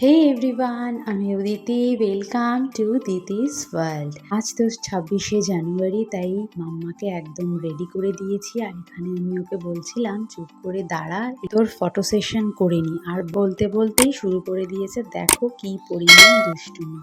হে everyone আমি Uditi welcome to Diti's world আজ তো ছাব্বিশে জানুয়ারি, তাই মাম্মাকে একদম রেডি করে দিয়েছি। আর এখানে আমি ওকে বলছিলাম, চুপ করে দাঁড়া, তোর ফটো সেশন করে নি আর বলতে বলতেই শুরু করে দিয়েছে, দেখো কি পরিমাণ দুষ্টুমি।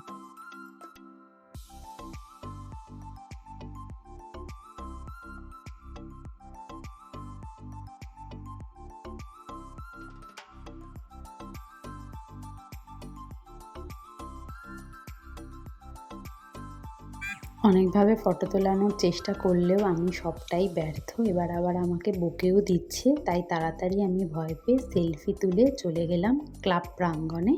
অনেকভাবে ফটো তোলানোর চেষ্টা করলেও আমি সবটাই ব্যর্থ। এবার আবার আমাকে বকেও দিচ্ছে, তাই তাড়াতাড়ি আমি ভয় পেয়ে সেলফি তুলে চলে গেলাম ক্লাব প্রাঙ্গণে।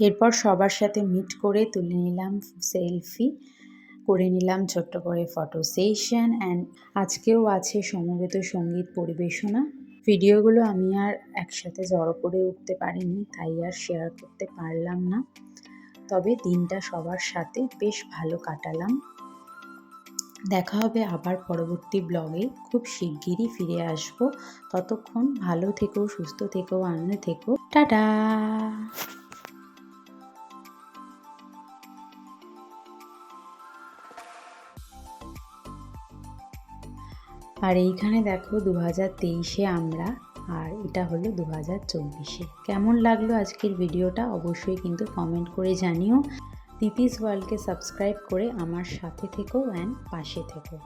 এরপর সবার সাথে মিট করে তুলে নিলাম সেলফি। করে নিলাম ছোট্ট করে ফটো সেশন অ্যান্ড আজকেও আছে সমবেত সংগীত পরিবেশনা। ভিডিওগুলো আমি আর একসাথে জড়ো করে উঠতে পারিনি, তাই আর শেয়ার করতে পারলাম না। তবে দিনটা সবার সাথে বেশ ভালো কাটালাম। দেখা হবে আবার পরবর্তী ব্লগে খুব শিগগিরই ফিরে আসব। ততক্ষণ ভালো থেকো, সুস্থ থেকো, আনন্দ থেকো। টাটা! আর এইখানে দেখো দু হাজার তেইশে আমরা, আর এটা হলো দু হাজার চব্বিশে। কেমন লাগল আজকের ভিডিওটা অবশ্যই কিন্তু কমেন্ট করে জানিও। তিতিস ওয়ার্ল্ডকে সাবস্ক্রাইব করে আমার সাথে থেকো অ্যান্ড পাশে থেকো।